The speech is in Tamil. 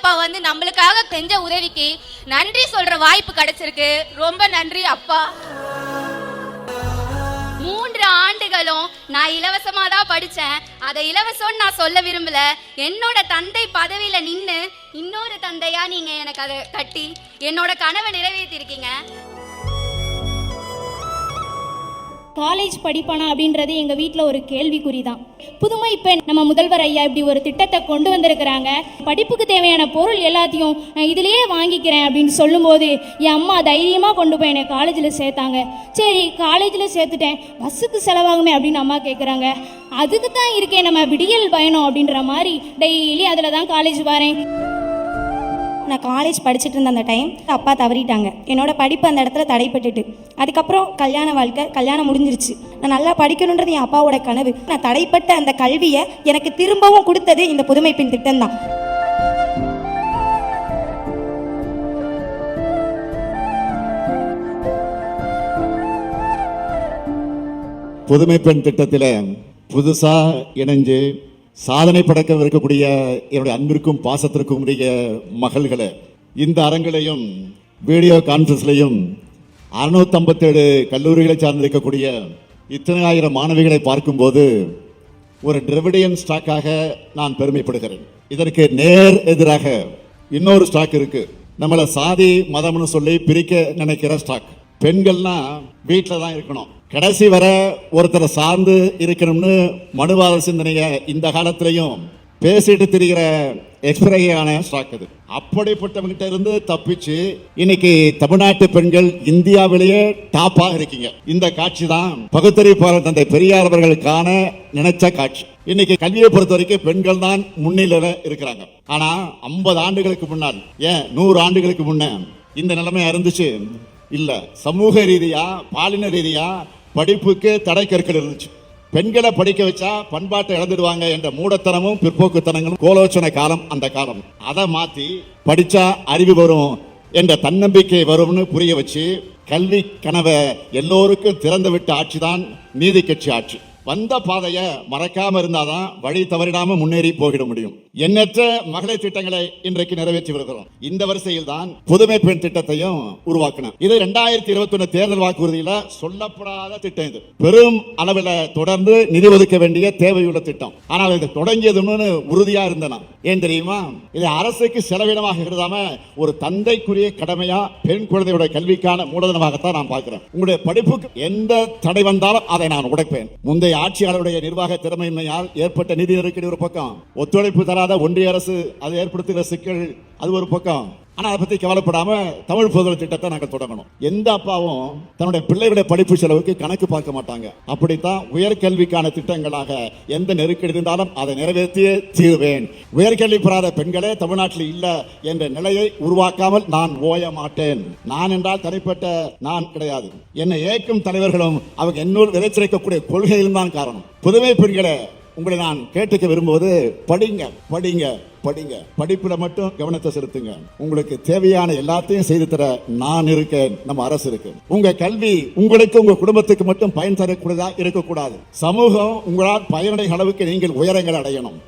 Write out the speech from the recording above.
அப்பா வந்து நம்மளுக்காக செஞ்ச உதவிக்கு நன்றி சொல்ற வாய்ப்பு கிடைச்சிருக்கு. ரொம்ப நன்றி அப்பா. மூன்று ஆண்டுகளும் நான் இலவசமா தான் படிச்சேன். அதை இலவசம்னு நான் சொல்ல விரும்பல. என்னோட தந்தை பதவியில நின்னு இன்னொரு தந்தையா நீங்க எனக்கு அதை கட்டி என்னோட கனவை நிறைவேற்றிருக்கீங்க. காலேஜ் படிப்பானா அப்படின்றது எங்கள் வீட்டில் ஒரு கேள்விக்குறி தான் புதுமை பெண் நம்ம முதல்வர் ஐயா இப்படி ஒரு திட்டத்தை கொண்டு வந்திருக்கிறாங்க. படிப்புக்கு தேவையான பொருள் எல்லாத்தையும் நான் இதிலேயே வாங்கிக்கிறேன் அப்படின்னு சொல்லும்போது என் அம்மா தைரியமாக கொண்டு போய் என்னை காலேஜில் சேர்த்தாங்க. சரி காலேஜில் சேர்த்துட்டேன். பஸ்ஸுக்கு செலவாகுமே அப்படின்னு அம்மா கேட்குறாங்க அதுக்கு தான் இருக்கேன் நம்ம விடியல் பயணம் அப்படின்ற மாதிரி டெய்லி அதில் தான் காலேஜ் வரேன். நான் காலேஜ் படிச்சுட்டு இருந்த அந்த டைம் அப்பா தவறிட்டாங்க. என்னோட படிப்பு அந்த இடத்துல தடைப்பட்டுட்டு அதுக்கப்புறம் கல்யாண வாழ்க்கை கல்யாணம் முடிஞ்சிருச்சு. நான் நல்லா படிக்கணுன்றது என் அப்பாவோட கனவு. நான் தடைப்பட்ட அந்த கல்வியை எனக்கு திரும்பவும் கொடுத்தது இந்த புதுமை பெண் திட்டம் தான். புதுமை பெண் திட்டத்தில் புதுசாக இணைஞ்சு சாதனை படைக்க இருக்கக்கூடிய என்னுடைய அன்பிற்கும் பாசத்திற்கும் உடைய மகள்களை இந்த அரங்கிலையும் வீடியோ கான்ஃபரன்ஸ்லையும் அறுநூத்தம்பத்தேழு கல்லூரிகளை சார்ந்திருக்கக்கூடிய இத்தனை ஆயிரம் மாணவிகளை பார்க்கும்போது ஒரு டிரெவிடியன் ஸ்டாக்காக நான் பெருமைப்படுகிறேன். இதற்கு நேர் எதிராக இன்னொரு ஸ்டாக் இருக்கு. நம்மளை சாதி மதம்னு சொல்லி பிரிக்க நினைக்கிற ஸ்டாக் பெண்கள்னா வீட்டில் தான் இருக்கணும். கடைசி வர ஒருத்தரை சார்ந்து இருக்கணும்னு மனுவாத சிந்தனைய இந்த காலத்திலையும் பேசிட்டு திரிகிற எக்ஸ்பிரையான ஸ்டாக் இது அப்படிப்பட்டவங்கிட்ட இருந்து தப்பிச்சு இன்னைக்கு தமிழ்நாட்டு பெண்கள் இந்தியாவிலேயே டாப்பாக இருக்கீங்க. இந்த காட்சி தான் பகுத்தறிப்பாளர் தந்தை பெரியார் அவர்களுக்கான நினைச்ச காட்சி. இன்னைக்கு கல்வியை பொறுத்த வரைக்கும் பெண்கள் தான் முன்னிலையில இருக்கிறாங்க. ஆனா ஐம்பது ஆண்டுகளுக்கு முன்னால் ஏன் நூறு ஆண்டுகளுக்கு முன்ன இந்த நிலைமை இருந்துச்சு இல்ல சமூக ரீதியா பாலின ரீதியா படிப்புக்கு தடை கற்கள் இருந்துச்சு. பெண்களை படிக்க வச்சா பண்பாட்டை இழந்துடுவாங்க என்ற மூடத்தனமும் பிற்போக்குத்தனங்களும் கோலோச்சனை காலம் அந்த காலம். அதை மாத்தி படிச்சா அறிவு வரும் என்ற தன்னம்பிக்கை வரும்னு புரிய வச்சு கல்வி கனவை எல்லோருக்கும் திறந்து விட்ட ஆட்சி தான் நீதி கட்சி ஆட்சி. வந்த பாதையை மறக்காம இருந்தாதான் வழி தவறிடாம முன்னேறி போகிட முடியும். எண்ணற்ற மகளிர் திட்டங்களை இன்றைக்கு நிறைவேற்றி வருகிறோம். இந்த வரிசையில் தான் புதுமை பெண் திட்டத்தையும் உருவாக்கணும் இது ரெண்டாயிரத்தி இருபத்தி ஒண்ணு தேர்தல் வாக்குறுதியில சொல்லப்படாத திட்டம் இது. பெரும் அளவில் தொடர்ந்து நிதி ஒதுக்க வேண்டிய தேவையுள்ள திட்டம். ஆனால் இது தொடங்கியதுன்னு உறுதியா இருந்தன. ஏன் தெரியுமா? இது அரசுக்கு செலவினமாக இருந்தாம ஒரு தந்தைக்குரிய கடமையா பெண் குழந்தையோட கல்விக்கான மூலதனமாகத்தான் நான் பார்க்கிறேன். உங்களுடைய படிப்புக்கு எந்த தடை வந்தாலும் அதை நான் உடைப்பேன். முந்தைய ஆட்சியாளருடைய நிர்வாக திறமையின்மையால் ஏற்பட்ட நிதி நெருக்கடி ஒரு பக்கம் ஒத்துழைப்பு தர தராத ஒன்றிய அரசு அது ஏற்படுத்துகிற சிக்கல் அது ஒரு பக்கம். ஆனால் அதை பத்தி கவலைப்படாம தமிழ் புதல் திட்டத்தை நாங்கள் தொடங்கணும். எந்த அப்பாவும் தன்னுடைய பிள்ளைகளுடைய படிப்பு செலவுக்கு கணக்கு பார்க்க மாட்டாங்க. அப்படித்தான் உயர்கல்விக்கான திட்டங்களாக எந்த நெருக்கடி இருந்தாலும் அதை நிறைவேற்றியே தீர்வேன். உயர்கல்வி பெறாத பெண்களே தமிழ்நாட்டில் இல்லை என்ற நிலையை உருவாக்காமல் நான் ஓய மாட்டேன். நான் என்றால் தனிப்பட்ட நான் கிடையாது. என்னை ஏற்கும் தலைவர்களும் அவங்க என்னோடு விதைச்சிருக்கக்கூடிய கொள்கையிலும் தான் காரணம். புதுமை பெண்களை உங்களை நான் கேட்டுக்க விரும்புவது படிங்க படிங்க படிங்க. படிப்புல மட்டும் கவனத்தை செலுத்துங்க. உங்களுக்கு தேவையான எல்லாத்தையும் செய்து தர நான் இருக்கேன். நம்ம அரசு இருக்கு. உங்க கல்வி உங்களுக்கு உங்க குடும்பத்துக்கு மட்டும் பயன் தரக்கூடியதா இருக்கக்கூடாது. சமூகம் உங்களால் பயனடை அளவுக்கு நீங்கள் உயரங்கள் அடையணும்.